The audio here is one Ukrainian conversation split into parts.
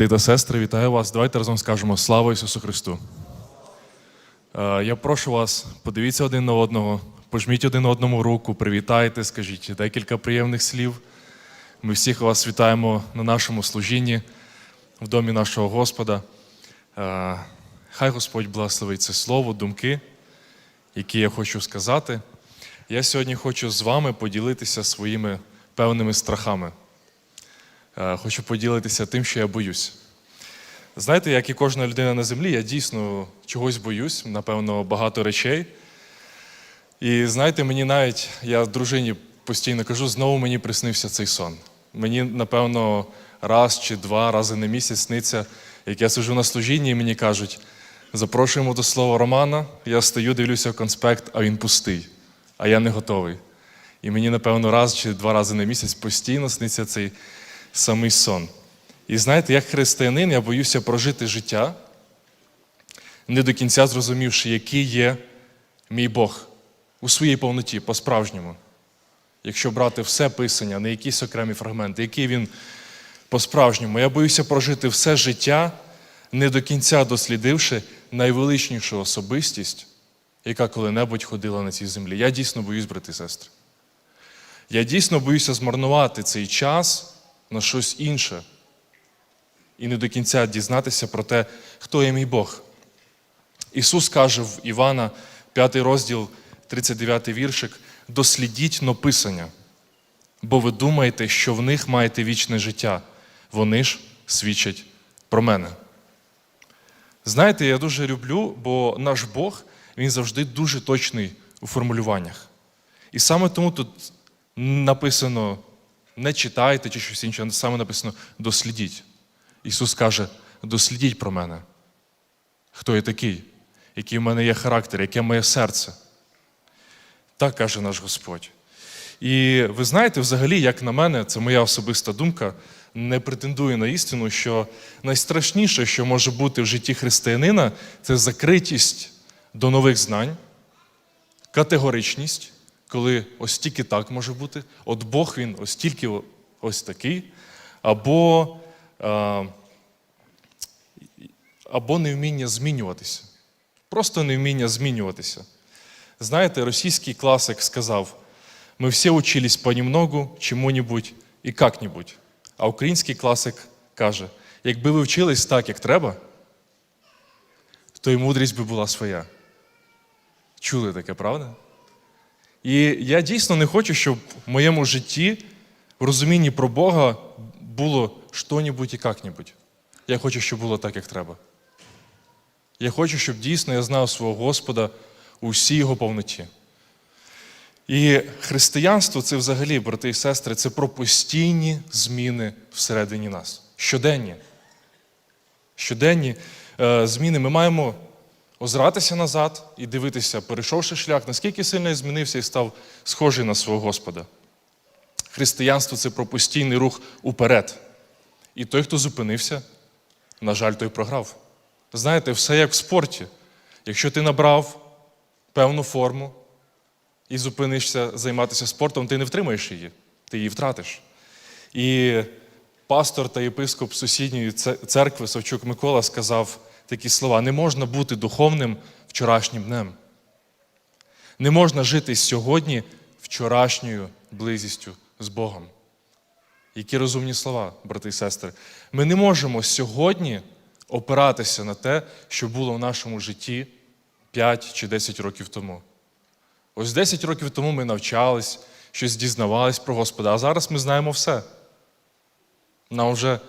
Брати та сестри, вітаю вас. Давайте разом скажемо слава Ісусу Христу. Е, Я прошу вас, подивіться один на одного, пожміть один одному руку, привітайте, скажіть декілька приємних слів. Ми всіх вас вітаємо на нашому служінні в домі нашого Господа. Е, Хай Господь благословить це слово, думки, які я хочу сказати. Я сьогодні хочу з вами поділитися своїми певними страхами. Е, Хочу поділитися тим, що я боюсь. Знаєте, як і кожна людина на землі, я дійсно чогось боюсь, напевно, багато речей. І знаєте, мені навіть, я дружині постійно кажу, знову мені приснився цей сон. Мені, напевно, раз чи два рази на місяць сниться, як я сижу на служінні, і мені кажуть, запрошуємо до слова Романа, я стою, дивлюся в конспект, а він пустий, а я не готовий. І мені, напевно, раз чи два рази на місяць постійно сниться цей самий сон. І знаєте, як християнин, я боюся прожити життя, не до кінця зрозумівши, який є мій Бог у своїй повноті, по-справжньому. Якщо брати все писання, не якісь окремі фрагменти, який він по-справжньому. Я боюся прожити все життя, не до кінця дослідивши найвеличнішу особистість, яка коли-небудь ходила на цій землі. Я дійсно боюсь, брати сестри. Я дійсно боюся змарнувати цей час на щось інше і не до кінця дізнатися про те, хто є мій Бог. Ісус каже в Івана, 5 розділ, 39 віршик: дослідіть но Писання, бо ви думаєте, що в них маєте вічне життя. Вони ж свідчать про мене. Знаєте, я дуже люблю, бо наш Бог він завжди дуже точний у формулюваннях. І саме тому тут написано не читайте чи щось інше, саме написано дослідіть. Ісус каже: дослідіть про мене. Хто я такий, який в мене є характер, яке моє серце. Так каже наш Господь. І ви знаєте, взагалі, як на мене, це моя особиста думка, не претендує на істину, що найстрашніше, що може бути в житті християнина, це закритість до нових знань, категоричність, коли ось тільки так може бути, от Бог він ось тільки ось такий, або, а, або невміння змінюватися. Просто невміння змінюватися. Знаєте, російський класик сказав: ми всі учились понемногу, чому-небудь і как-небудь. А український класик каже: якби ви вчились так, як треба, то й мудрість би була своя. Чули таке, правда? І я дійсно не хочу, щоб в моєму житті в розумінні про Бога було що-небудь і как-небудь. Я хочу, щоб було так, як треба. Я хочу, щоб дійсно я знав свого Господа у всій його повноті. І християнство це взагалі, брати і сестри, це про постійні зміни всередині нас. Щоденні. Щоденні е, зміни ми маємо озиратися назад і дивитися, перейшовши шлях, наскільки сильно змінився і став схожий на свого Господа. Християнство це про постійний рух уперед. І той, хто зупинився, на жаль, той програв. Знаєте, все як в спорті. Якщо ти набрав певну форму і зупинишся займатися спортом, ти не втримаєш її, ти її втратиш. І пастор та єпископ сусідньої церкви Савчук Микола сказав такі слова: не можна бути духовним вчорашнім днем. Не можна жити сьогодні вчорашньою близістю з Богом. Які розумні слова, брати і сестри. Ми не можемо сьогодні опиратися на те, що було в нашому житті 5 чи 10 років тому. Ось 10 років тому ми навчались, щось дізнавались про Господа, а зараз ми знаємо все. Нам вже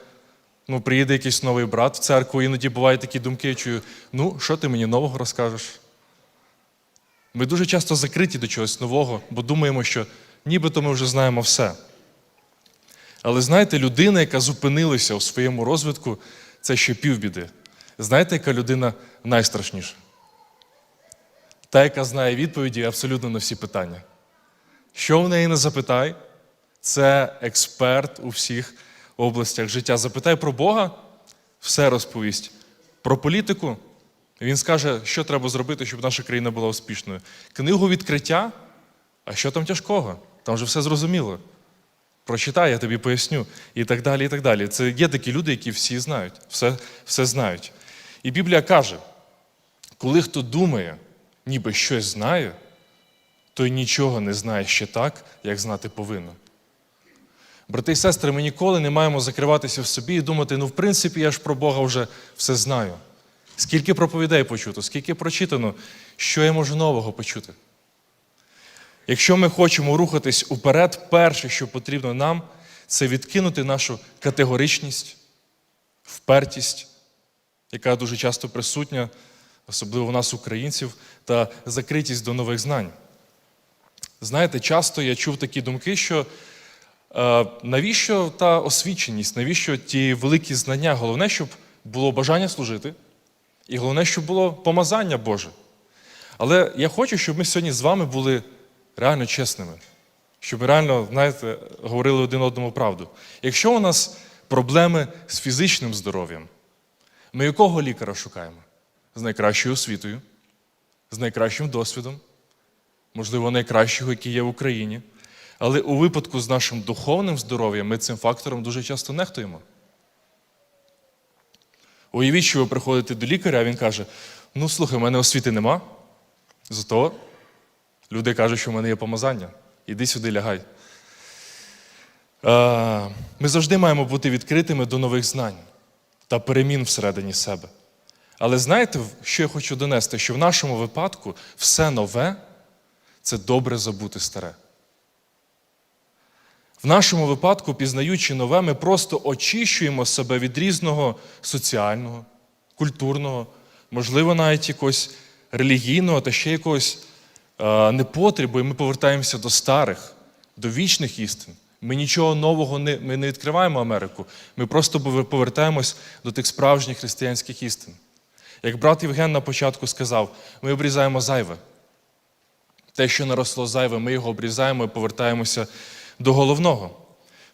ну, приїде якийсь новий брат в церкву, іноді бувають такі думки, я чую, ну, що ти мені нового розкажеш? Ми дуже часто закриті до чогось нового, бо думаємо, що нібито ми вже знаємо все. Але знаєте, людина, яка зупинилася у своєму розвитку, це ще півбіди. Знаєте, яка людина найстрашніша? Та, яка знає відповіді абсолютно на всі питання. Що в неї не запитай, це експерт у всіх областях життя. Запитай про Бога, все розповість. Про політику він скаже, що треба зробити, щоб наша країна була успішною. Книгу відкриття, а що там тяжкого? Там вже все зрозуміло. Прочитай, я тобі поясню. І так далі, і так далі. Це є такі люди, які всі знають, все, все знають. І Біблія каже: коли хто думає, ніби щось знає, той нічого не знає ще так, як знати повинен. Брати і сестри, ми ніколи не маємо закриватися в собі і думати, ну, в принципі, я ж про Бога вже все знаю. Скільки проповідей почуто, скільки прочитано, що я можу нового почути. Якщо ми хочемо рухатись уперед, перше, що потрібно нам, це відкинути нашу категоричність, впертість, яка дуже часто присутня, особливо в нас, українців, та закритість до нових знань. Знаєте, часто я чув такі думки, що навіщо та освіченість, навіщо ті великі знання? Головне, щоб було бажання служити, і головне, щоб було помазання Боже. Але я хочу, щоб ми сьогодні з вами були реально чесними, щоб ми реально, знаєте, говорили один одному правду. Якщо у нас проблеми з фізичним здоров'ям, ми якого лікаря шукаємо? З найкращою освітою, з найкращим досвідом, можливо, найкращого, який є в Україні. Але у випадку з нашим духовним здоров'ям ми цим фактором дуже часто нехтуємо. Уявіть, що ви приходите до лікаря, а він каже: ну слухай, в мене освіти нема. Зато люди кажуть, що в мене є помазання. Іди сюди, лягай. Ми завжди маємо бути відкритими до нових знань та перемін всередині себе. Але знаєте, що я хочу донести? Що в нашому випадку все нове це добре забути старе. В нашому випадку, пізнаючи нове, ми просто очищуємо себе від різного соціального, культурного, можливо, навіть якогось релігійного та ще якогось е, непотребу, і ми повертаємося до старих, до вічних істин. Ми нічого нового не, ми не відкриваємо Америку. Ми просто повертаємось до тих справжніх християнських істин. Як брат Євген на початку сказав, ми обрізаємо зайве. Те, що наросло зайве, ми його обрізаємо і повертаємося до головного.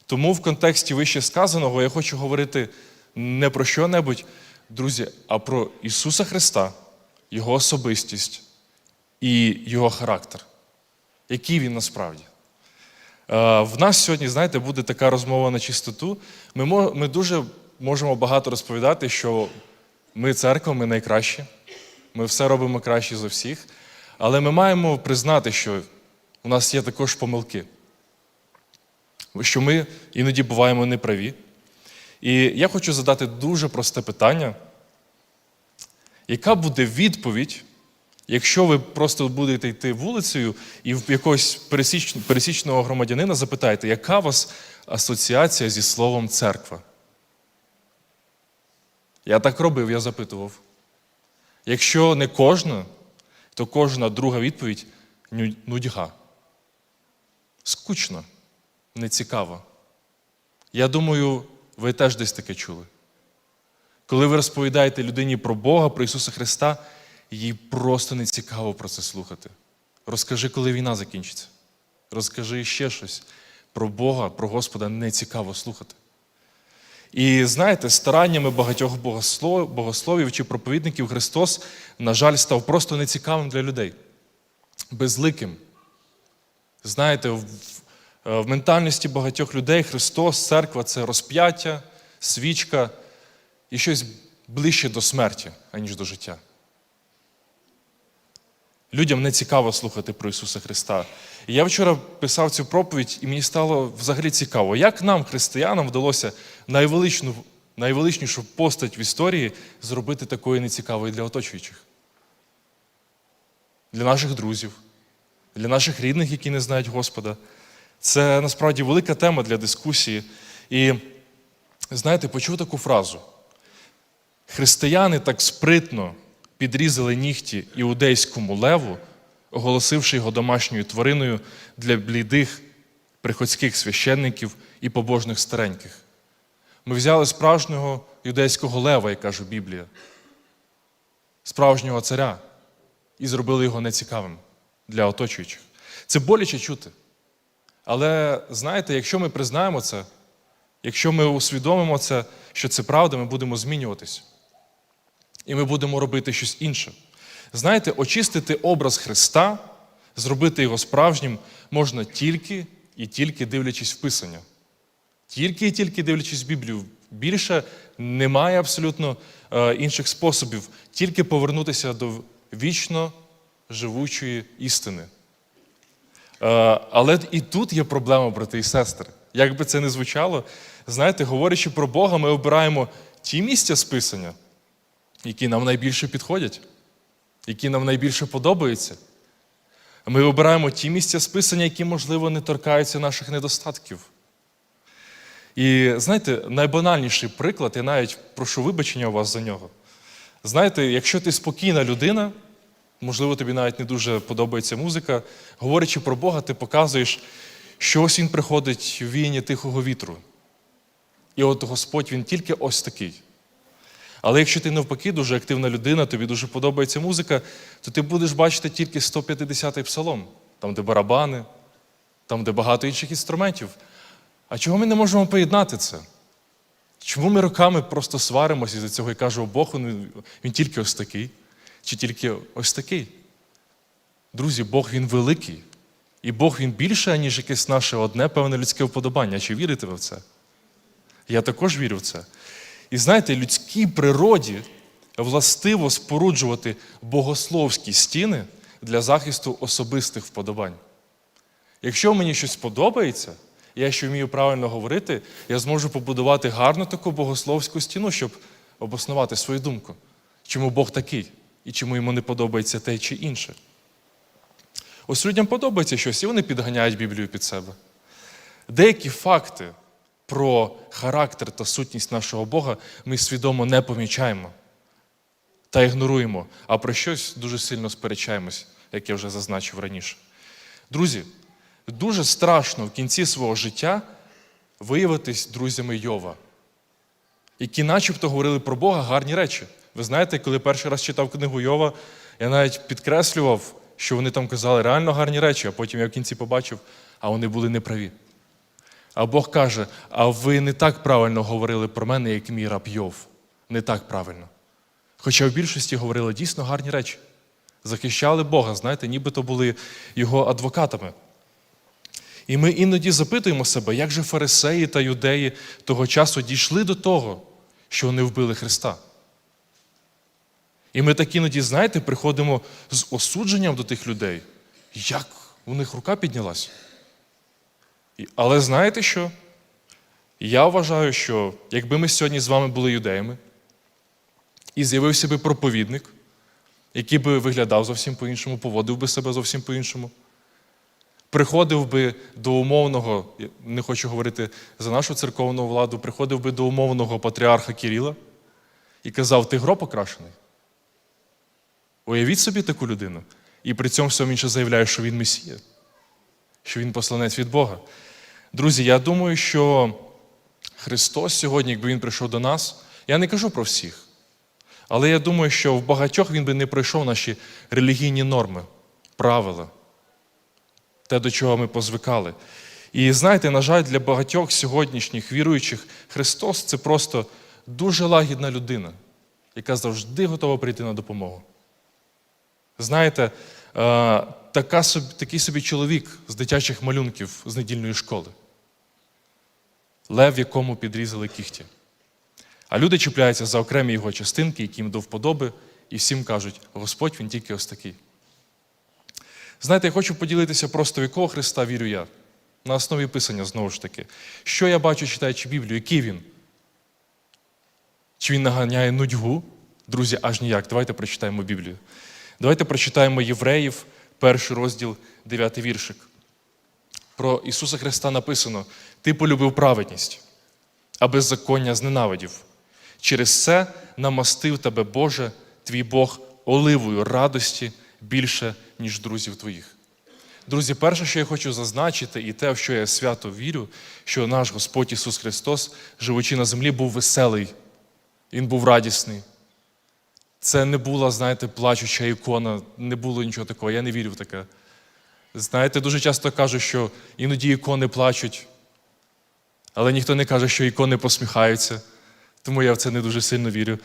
Тому в контексті вище сказаного я хочу говорити не про що-небудь, друзі, а про Ісуса Христа, Його особистість і Його характер. Який він насправді? Е, В нас сьогодні, знаєте, буде така розмова на чистоту. Ми, ми дуже можемо багато розповідати, що ми церква, ми найкращі, ми все робимо краще за всіх. Але ми маємо признати, що у нас є також помилки, що ми іноді буваємо неправі. І я хочу задати дуже просте питання. Яка буде відповідь, якщо ви просто будете йти вулицею і в якогось пересіч- пересічного громадянина запитаєте, яка у вас асоціація зі словом церква? Я так робив, я запитував. Якщо не кожна, то кожна друга відповідь нудьга. Скучно, нецікаво. Я думаю, ви теж десь таке чули. Коли ви розповідаєте людині про Бога, про Ісуса Христа, їй просто не цікаво про це слухати. Розкажи, коли війна закінчиться. Розкажи ще щось. Про Бога, про Господа не цікаво слухати. І знаєте, стараннями багатьох богослов- богословів чи проповідників Христос, на жаль, став просто нецікавим для людей, безликим. Знаєте, в, в ментальності багатьох людей Христос, церква це розп'яття, свічка і щось ближче до смерті, аніж до життя. Людям не цікаво слухати про Ісуса Христа. І я вчора писав цю проповідь, і мені стало взагалі цікаво, як нам, християнам, вдалося найвеличну, найвеличнішу постать в історії зробити такою нецікавою для оточуючих, для наших друзів, для наших рідних, які не знають Господа. Це насправді велика тема для дискусії. І знаєте, почув таку фразу. Християни так спритно підрізали нігті іудейському леву, оголосивши його домашньою твариною для блідих приходських священників і побожних стареньких. Ми взяли справжнього юдейського лева, як каже Біблія, справжнього царя, і зробили його нецікавим для оточуючих. Це боляче чути. Але знаєте, якщо ми признаємо це, якщо ми усвідомимо це, що це правда, ми будемо змінюватись. І ми будемо робити щось інше. Знаєте, очистити образ Христа, зробити його справжнім можна тільки і тільки дивлячись в Писання. Тільки і тільки дивлячись в Біблію, більше немає абсолютно е, інших способів, тільки повернутися до вічно живучої істини. Е, але і тут є проблема, брати і сестри. Як би це не звучало, знаєте, говорячи про Бога, ми обираємо ті місця списання, які нам найбільше підходять, які нам найбільше подобаються. Ми обираємо ті місця списання, які, можливо, не торкаються наших недостатків. І знаєте, найбанальніший приклад, я навіть прошу вибачення у вас за нього. Знаєте, якщо ти спокійна людина, можливо, тобі навіть не дуже подобається музика, говорячи про Бога, ти показуєш, що ось він приходить в війні тихого вітру. І от Господь він тільки ось такий. Але якщо ти навпаки дуже активна людина, тобі дуже подобається музика, то ти будеш бачити тільки 150-й псалом, там, де барабани, там, де багато інших інструментів. А чого ми не можемо поєднати це? Чому ми роками просто сваримося із цього і кажемо, Бог він, він тільки ось такий, чи тільки ось такий? Друзі, Бог він великий. І Бог він більше, ніж якесь наше одне певне людське вподобання. Чи вірите ви в це? Я також вірю в це. І знаєте, людській природі властиво споруджувати богословські стіни для захисту особистих вподобань. Якщо мені щось подобається, я ще вмію правильно говорити, я зможу побудувати гарну таку богословську стіну, щоб обоснувати свою думку, чому Бог такий і чому йому не подобається те чи інше. Ось людям подобається щось, і вони підганяють Біблію під себе. Деякі факти про характер та сутність нашого Бога ми свідомо не помічаємо та ігноруємо, а про щось дуже сильно сперечаємось, як я вже зазначив раніше. Друзі, дуже страшно в кінці свого життя виявитись друзями Йова, які начебто говорили про Бога гарні речі. Ви знаєте, коли перший раз читав книгу Йова, я навіть підкреслював, що вони там казали реально гарні речі, а потім я в кінці побачив, а вони були неправі. А Бог каже: а ви не так правильно говорили про мене, як мій раб Йов. Не так правильно. Хоча в більшості говорили дійсно гарні речі. Захищали Бога, знаєте, нібито були його адвокатами. І ми іноді запитуємо себе, як же фарисеї та юдеї того часу дійшли до того, що вони вбили Христа. І ми так іноді, знаєте, приходимо з осудженням до тих людей. Як у них рука піднялась? Але знаєте що? Я вважаю, що якби ми сьогодні з вами були юдеями, і з'явився би проповідник, який би виглядав зовсім по-іншому, поводив би себе зовсім по-іншому, приходив би до умовного, не хочу говорити за нашу церковну владу, приходив би до умовного патріарха Кирила і казав: ти гроб окрашений. Уявіть собі таку людину. І при цьому всьому він ще заявляє, що він Месія, що він посланець від Бога. Друзі, я думаю, що Христос сьогодні, якби Він прийшов до нас, я не кажу про всіх, але я думаю, що в багатьох Він би не пройшов наші релігійні норми, правила, те, до чого ми позвикали. І знаєте, на жаль, для багатьох сьогоднішніх віруючих Христос це просто дуже лагідна людина, яка завжди готова прийти на допомогу. Знаєте, е, така такий собі чоловік з дитячих малюнків з недільної школи. Лев, якому підрізали кігті. А люди чіпляються за окремі його частинки, які їм до вподоби, і всім кажуть, Господь він тільки ось такий. Знаєте, я хочу поділитися просто, в якого Христа вірю я. На основі Писання, знову ж таки. Що я бачу, читаючи Біблію, який він? Чи він наганяє нудьгу? Друзі, аж ніяк. Давайте прочитаємо Біблію. Давайте прочитаємо Євреїв, перший розділ, дев'ятий віршик. Про Ісуса Христа написано: Ти полюбив праведність, а беззаконня зненавидів. Через це намастив тебе, Боже, твій Бог оливою радості більше, ніж друзів твоїх. Друзі, перше, що я хочу зазначити, і те, в що я свято вірю, що наш Господь Ісус Христос, живучи на землі, був веселий, Він був радісний. Це не була, знаєте, плачуча ікона, не було нічого такого. Я не вірю в таке. Знаєте, дуже часто кажуть, що іноді ікони плачуть, але ніхто не каже, що ікони посміхаються. Тому я в це не дуже сильно вірю.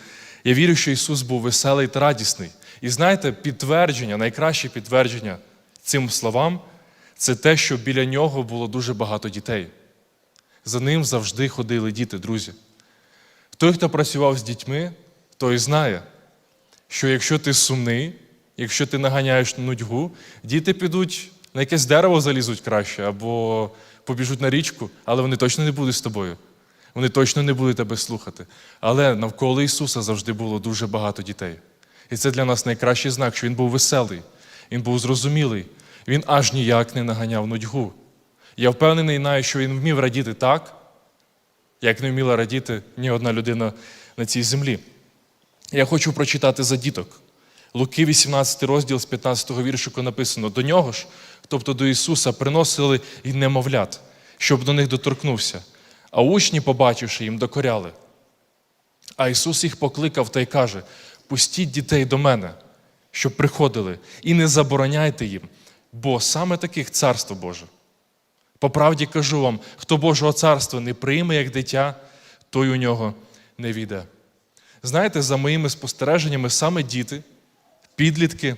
Я вірю, що Ісус був веселий та радісний. І знаєте, підтвердження, найкраще підтвердження цим словам це те, що біля нього було дуже багато дітей. За ним завжди ходили діти, друзі. Той, хто працював з дітьми, той знає, що якщо ти сумний, якщо ти наганяєш нудьгу, діти підуть на якесь дерево залізуть краще або побіжуть на річку, але вони точно не будуть з тобою. Вони точно не будуть тебе слухати. Але навколо Ісуса завжди було дуже багато дітей. І це для нас найкращий знак, що Він був веселий, Він був зрозумілий, Він аж ніяк не наганяв нудьгу. Я впевнений, навіть, що він вмів радіти так, як не вміла радіти ні одна людина на цій землі. Я хочу прочитати за діток. Луки, 18 розділ з 15 віршику написано: до нього ж, тобто до Ісуса, приносили й немовлят, щоб до них доторкнувся. А учні, побачивши їм, докоряли. А Ісус їх покликав та й каже: пустіть дітей до мене, щоб приходили, і не забороняйте їм, бо саме таких царство Боже. По правді кажу вам, хто Божого царства не прийме як дитя, той у нього не війде. Знаєте, за моїми спостереженнями, саме діти, підлітки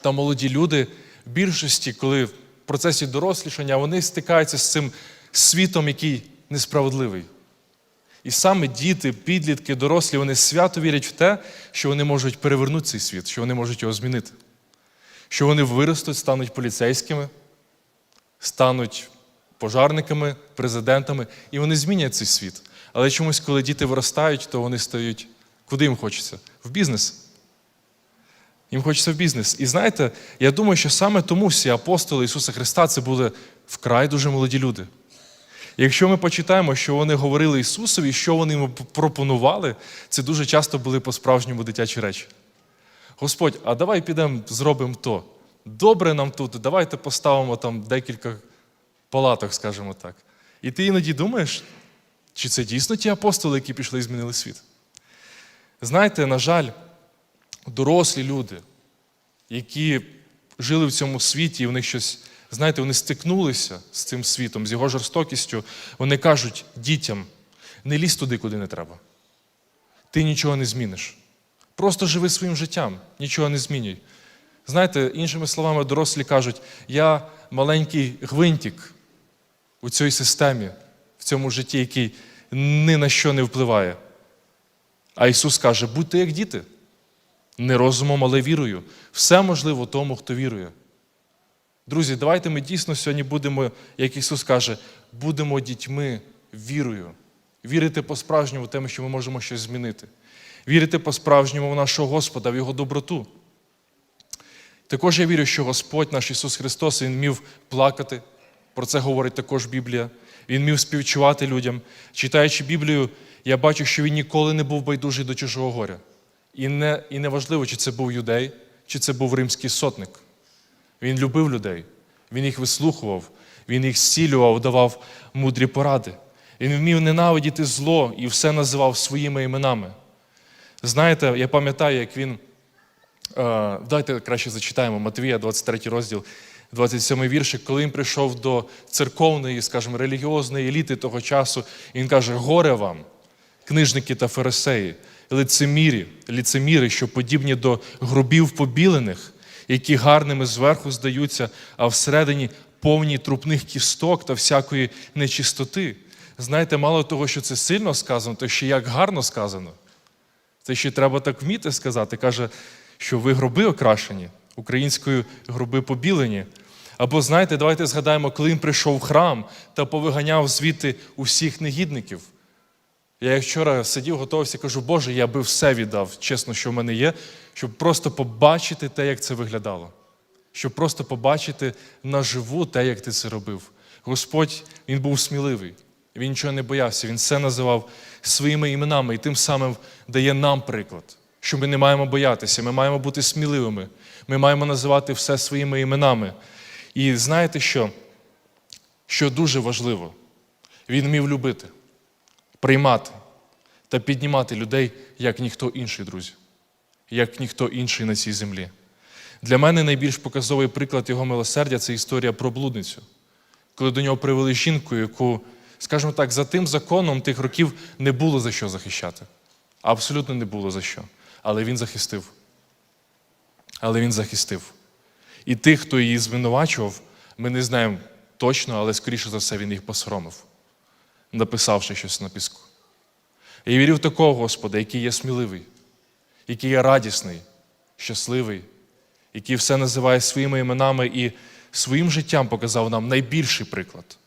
та молоді люди в більшості, коли в процесі дорослішання, вони стикаються з цим світом, який несправедливий. І саме діти, підлітки, дорослі, вони свято вірять в те, що вони можуть перевернути цей світ, що вони можуть його змінити, що вони виростуть, стануть поліцейськими, стануть пожарниками, президентами, і вони змінять цей світ. Але чомусь, коли діти виростають, то вони стають, куди їм хочеться? В бізнес. Їм хочеться в бізнес. І знаєте, я думаю, що саме тому всі апостоли Ісуса Христа це були вкрай дуже молоді люди. Якщо ми почитаємо, що вони говорили Ісусові, що вони йому пропонували, це дуже часто були по-справжньому дитячі речі. Господь, а давай підемо, зробимо то. Добре нам тут, давайте поставимо там декілька палаток, скажімо так. І ти іноді думаєш, чи це дійсно ті апостоли, які пішли і змінили світ? Знаєте, на жаль, дорослі люди, які жили в цьому світі, і в них щось, знаєте, вони стикнулися з цим світом, з його жорстокістю, вони кажуть дітям: не лізь туди, куди не треба. Ти нічого не зміниш. Просто живи своїм життям, нічого не змінюй. Знаєте, іншими словами, дорослі кажуть, я маленький гвинтик у цій системі, цьому житті, який ні на що не впливає. А Ісус каже, будьте як діти, не розумом, але вірою. Все можливо тому, хто вірує. Друзі, давайте ми дійсно сьогодні будемо, як Ісус каже, будемо дітьми вірою. Вірити по-справжньому в те, що ми можемо щось змінити. Вірити по-справжньому в нашого Господа, в Його доброту. Також я вірю, що Господь наш Ісус Христос, Він вмів плакати. Про це говорить також Біблія. Він вмів співчувати людям. Читаючи Біблію, я бачу, що він ніколи не був байдужий до чужого горя. І не, і не важливо, чи це був юдей, чи це був римський сотник. Він любив людей, він їх вислухував, він їх зцілював, давав мудрі поради. Він вмів ненавидіти зло і все називав своїми іменами. Знаєте, я пам'ятаю, як він. Е, Давайте краще зачитаємо Матвія, 23 розділ, 27 віршик, коли він прийшов до церковної, скажімо, релігіозної еліти того часу, і він каже: горе вам, книжники та фарисеї, лицемірі, ліцеміри, що подібні до грубів побілених, які гарними зверху здаються, а всередині повні трупних кісток та всякої нечистоти. Знаєте, мало того, що це сильно сказано, то ще як гарно сказано. Це ще треба так вміти сказати. Каже, що ви гроби окрашені, українською гроби побілені. Або знаєте, давайте згадаємо, коли він прийшов в храм та повиганяв звідти усіх негідників. Я як вчора сидів, готувався, кажу, Боже, я би все віддав, чесно, що в мене є, щоб просто побачити те, як це виглядало. Щоб просто побачити наживу те, як ти це робив. Господь, Він був сміливий, він нічого не боявся, він все називав своїми іменами і тим самим дає нам приклад, що ми не маємо боятися, ми маємо бути сміливими, ми маємо називати все своїми іменами. І знаєте що? Що дуже важливо, він вмів любити, приймати та піднімати людей, як ніхто інший, друзі, як ніхто інший на цій землі. Для мене найбільш показовий приклад його милосердя це історія про блудницю, коли до нього привели жінку, яку, скажімо так, за тим законом тих років не було за що захищати. Абсолютно не було за що. Але він захистив. Але він захистив. І тих, хто її звинувачував, ми не знаємо точно, але скоріше за все, він їх посоромив. написавши щось на піску. Я вірю в такого Господа, який є сміливий, який є радісний, щасливий, який все називає своїми іменами і своїм життям показав нам найбільший приклад.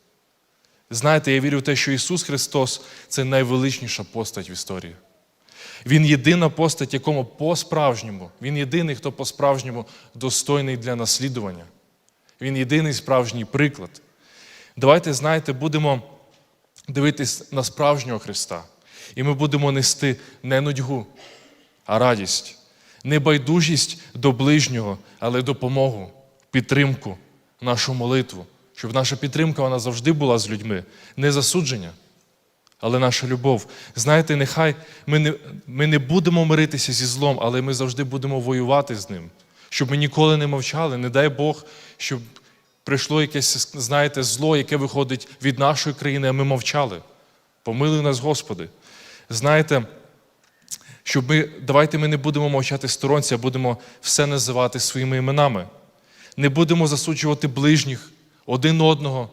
Знаєте, я вірю в те, що Ісус Христос це найвеличніша постать в історії. Він єдина постать, якому по-справжньому, Він єдиний, хто по-справжньому достойний для наслідування. Він єдиний справжній приклад. Давайте, знаєте, будемо дивитись на справжнього Христа. І ми будемо нести не нудьгу, а радість, не байдужість до ближнього, але допомогу, підтримку, нашу молитву, щоб наша підтримка вона завжди була з людьми, не засудження, але наша любов. Знаєте, нехай ми не, ми не будемо миритися зі злом, але ми завжди будемо воювати з ним, щоб ми ніколи не мовчали. Не дай Бог, щоб прийшло якесь, знаєте, зло, яке виходить від нашої країни, а ми мовчали. Помилуй нас, Господи. Знаєте, щоб ми, давайте ми не будемо мовчати сторонці, а будемо все називати своїми іменами. Не будемо засуджувати ближніх один одного,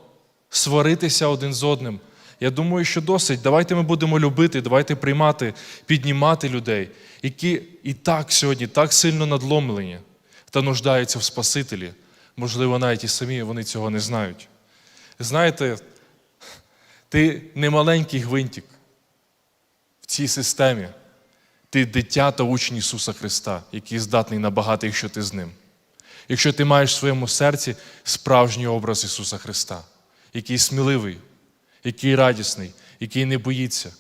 сваритися один з одним. Я думаю, що досить. Давайте ми будемо любити, давайте приймати, піднімати людей, які і так сьогодні так сильно надломлені та нуждаються в Спасителі. Можливо, навіть і самі вони цього не знають. Знаєте, ти не маленький гвинтик в цій системі. Ти дитя та учень Ісуса Христа, який здатний набагато, якщо ти з ним. Якщо ти маєш в своєму серці справжній образ Ісуса Христа, який сміливий, який радісний, який не боїться,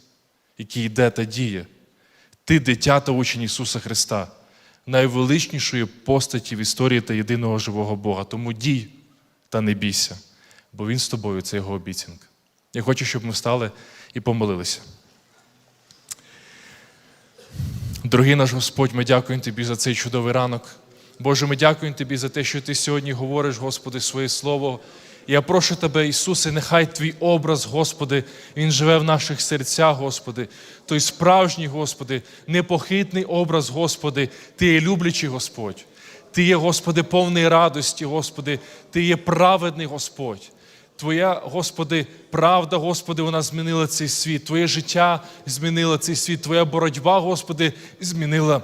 який йде та діє. Ти дитя та учень Ісуса Христа, найвеличнішої постаті в історії та єдиного живого Бога. Тому дій та не бійся, бо Він з тобою це його обіцянка. Я хочу, щоб ми встали і помолилися. Дорогий наш Господь, ми дякуємо Тобі за цей чудовий ранок. Боже, ми дякуємо Тобі за те, що Ти сьогодні говориш, Господи, своє Слово. Я прошу Тебе, Ісусе, нехай Твій образ, Господи, Він живе в наших серцях, Господи. Той справжній, Господи, непохитний образ, Господи, Ти є люблячий Господь. Ти є, Господи, повний радості, Господи, Ти є праведний Господь. Твоя, Господи, правда, Господи, вона змінила цей світ. Твоє життя змінило цей світ. Твоя боротьба, Господи, змінила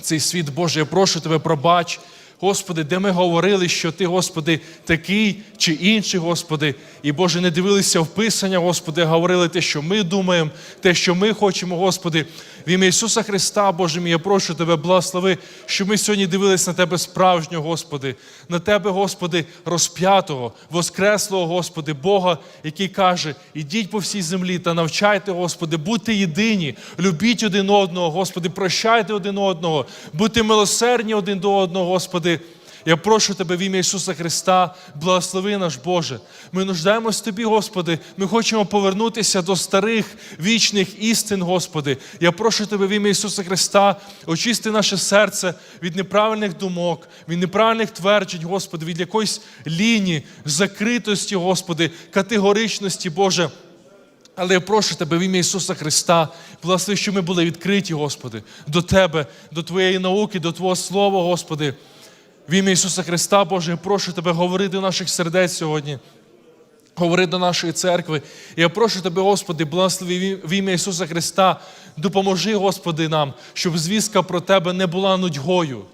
цей світ. Боже, я прошу Тебе, пробач. Господи, де ми говорили, що Ти, Господи, такий чи інший, Господи, і Боже, не дивилися в Писання, Господи, говорили те, що ми думаємо, те, що ми хочемо, Господи. В ім'я Ісуса Христа, Боже мій, я прошу Тебе, благослови, що ми сьогодні дивились на Тебе справжнього, Господи, на Тебе, Господи, розп'ятого, воскреслого, Господи, Бога, який каже: ідіть по всій землі та навчайте, Господи, будьте єдині, любіть один одного, Господи, прощайте один одного, будьте милосердні один до одного, Господи. Я прошу Тебе в ім'я Ісуса Христа, благослови наш Боже. Ми нуждаємось Тобі, Господи. Ми хочемо повернутися до старих вічних істин, Господи. Я прошу Тебе в ім'я Ісуса Христа, очисти наше серце від неправильних думок, від неправильних тверджень, Господи, від якоїсь лінії, закритості, Господи, категоричності, Боже. Але я прошу Тебе в ім'я Ісуса Христа, благослови, щоб ми були відкриті, Господи, до Тебе, до Твоєї науки, до Твого Слова, Господи. В ім'я Ісуса Христа, Боже, я прошу Тебе говори до наших сердець сьогодні. Говори до нашої церкви. Я прошу Тебе, Господи, благослови в ім'я Ісуса Христа. Допоможи, Господи, нам, щоб звістка про Тебе не була нудьгою.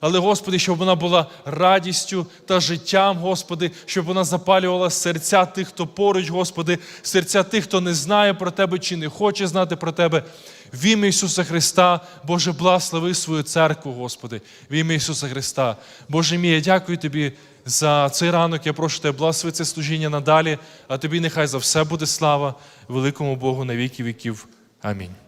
Але, Господи, щоб вона була радістю та життям, Господи, щоб вона запалювала серця тих, хто поруч, Господи, серця тих, хто не знає про Тебе чи не хоче знати про Тебе. В ім'я Ісуса Христа, Боже, благослови свою церкву, Господи, в ім'я Ісуса Христа. Боже мій, я дякую Тобі за цей ранок. Я прошу Тебе, благослови це служіння надалі, а Тобі нехай за все буде слава, великому Богу на віки віків. Амінь.